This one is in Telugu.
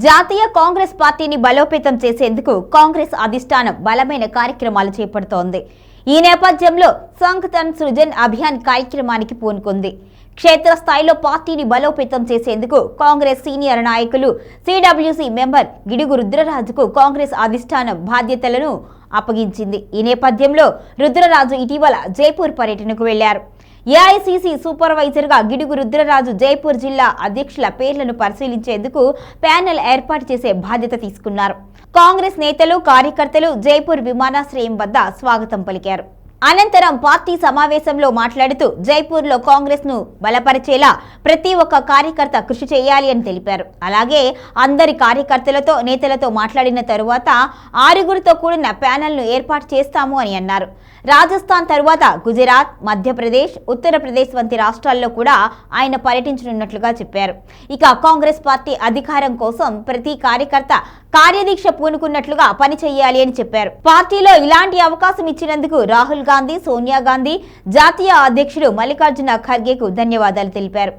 జాతీయ కాంగ్రెస్ పార్టీని బలోపేతం చేసేందుకు కాంగ్రెస్ అధిష్టానం బలమైన కార్యక్రమాలు చేపడుతోంది. ఈ నేపథ్యంలో సంఘటన్ సృజన్ అభియాన్ కార్యక్రమానికి పూనుకుంది. క్షేత్రస్థాయిలో పార్టీని బలోపేతం చేసేందుకు కాంగ్రెస్ సీనియర్ నాయకులు సిడబ్ల్యూసీ మెంబర్ గిడుగు రుద్రరాజుకు కాంగ్రెస్ అధిష్టానం బాధ్యతలను అప్పగించింది. ఈ నేపథ్యంలో రుద్రరాజు ఇటీవల జైపూర్ పర్యటనకు వెళ్ళారు. ఏఐసీసీ సూపర్వైజర్గా గిడుగు రుద్రరాజు జైపూర్ జిల్లా అధ్యక్షుల పేర్లను పరిశీలించేందుకు ప్యానెల్ ఏర్పాటు చేసే బాధ్యత తీసుకున్నారు. కాంగ్రెస్ నేతలు కార్యకర్తలు జైపూర్ విమానాశ్రయం వద్ద స్వాగతం పలికారు. అనంతరం పార్టీ సమావేశంలో మాట్లాడుతూ జైపూర్లో కాంగ్రెస్ను బలపరిచేలా ప్రతి ఒక్క కార్యకర్త కృషి చేయాలి అని తెలిపారు. అలాగే అందరి కార్యకర్తలతో నేతలతో మాట్లాడిన తరువాత ఆరుగురితో కూడిన ప్యానెల్ను ఏర్పాటు చేస్తాము అని అన్నారు. రాజస్థాన్ తరువాత గుజరాత్ మధ్యప్రదేశ్ ఉత్తరప్రదేశ్ వంటి రాష్ట్రాల్లో కూడా ఆయన పర్యటించనున్నట్లుగా చెప్పారు. ఇక కాంగ్రెస్ పార్టీ అధికారం కోసం ప్రతి కార్యకర్త కార్యదీక్ష పూనుకున్నట్లుగా పని చేయాలి అని చెప్పారు. పార్టీలో ఇలాంటి అవకాశం ఇచ్చినందుకు రాహుల్ గాంధీ సోనియా గాంధీ జాతీయ అధ్యక్షుడు మల్లికార్జున ఖర్గేకు ధన్యవాదాలు తెలిపారు.